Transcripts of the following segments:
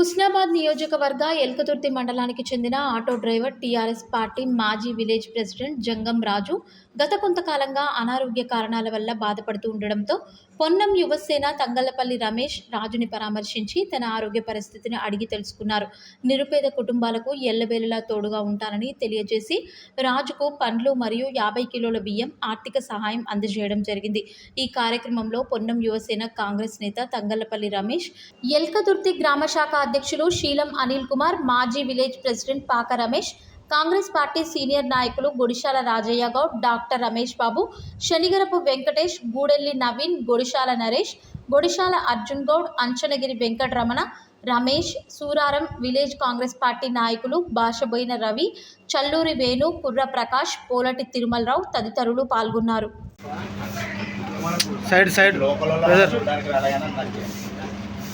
హుస్నాబాద్ నియోజకవర్గ ఎల్కతుర్తి మండలానికి చెందిన ఆటో డ్రైవర్ టీఆర్ఎస్ పార్టీ మాజీ విలేజ్ ప్రెసిడెంట్ జంగం రాజు గత కొంతకాలంగా అనారోగ్య కారణాల వల్ల బాధపడుతూ ఉండడంతో పొన్నం యువసేన తంగళ్ళపల్లి రమేష్ రాజుని పరామర్శించి తన ఆరోగ్య పరిస్థితిని అడిగి తెలుసుకున్నారు. నిరుపేద కుటుంబాలకు ఎల్లవేళలా తోడుగా ఉంటానని తెలియజేసి రాజుకు పండ్లు మరియు యాభై కిలోల బియ్యం ఆర్థిక సహాయం అందజేయడం జరిగింది. ఈ కార్యక్రమంలో పొన్నం యువసేన కాంగ్రెస్ నేత తంగళ్ళపల్లి రమేష్ ఎల్కతుర్తి గ్రామ శాఖ అధ్యక్షులు శీలం అనిల్ కుమార్ మాజీ విలేజ్ ప్రెసిడెంట్ పాక రమేష్ కాంగ్రెస్ పార్టీ సీనియర్ నాయకులు Gudishala Rajaiah Goud doctor Ramesh Babu Shanigarapu Venkatesh Gudelli Naveen Gudishala Naresh Gudishala Arjun Goud Anchanagiri Venkataramana Ramesh Suraram village Congress party నాయకులు భాషబోయిన రవి చల్లూరి వేణు కుర్ర ప్రకాష్ పోలటి తిరుమలరావు తదితరులు పాల్గొన్నారు. Side side.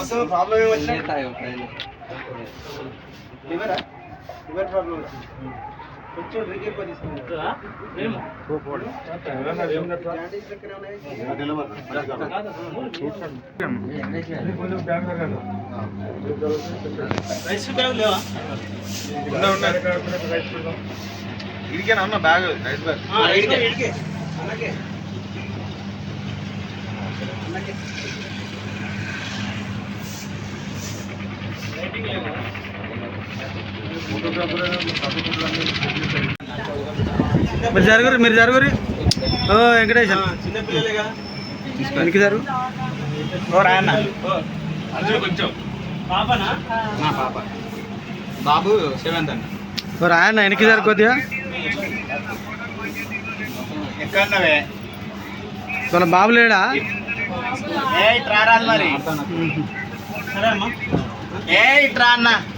అసలు ప్రాబ్లం ఏమొచ్చినా లివరా లివర్ ప్రాబ్లం కొంచెం డ్రింక్ ఎక్కువ తీసుకుంటా ఇడికేనా అన్న బ్యాగ్ రైస్ బ్యాగ్ మీరు జరుగురు మీరు జరుగురు. ఓ వెంకటేష్ చిన్నపిల్లలేగా వెనక్కి జరుగు ఓ రాయన్న. బాబు సెవెంత్ అన్న ఓ రాయన్న వెనక్కి జరుగు కొద్దిగా. ఎక్కడన్నవే? వాళ్ళ బాబు లేడా? మరి. ఏ ఇట్రా అన్న.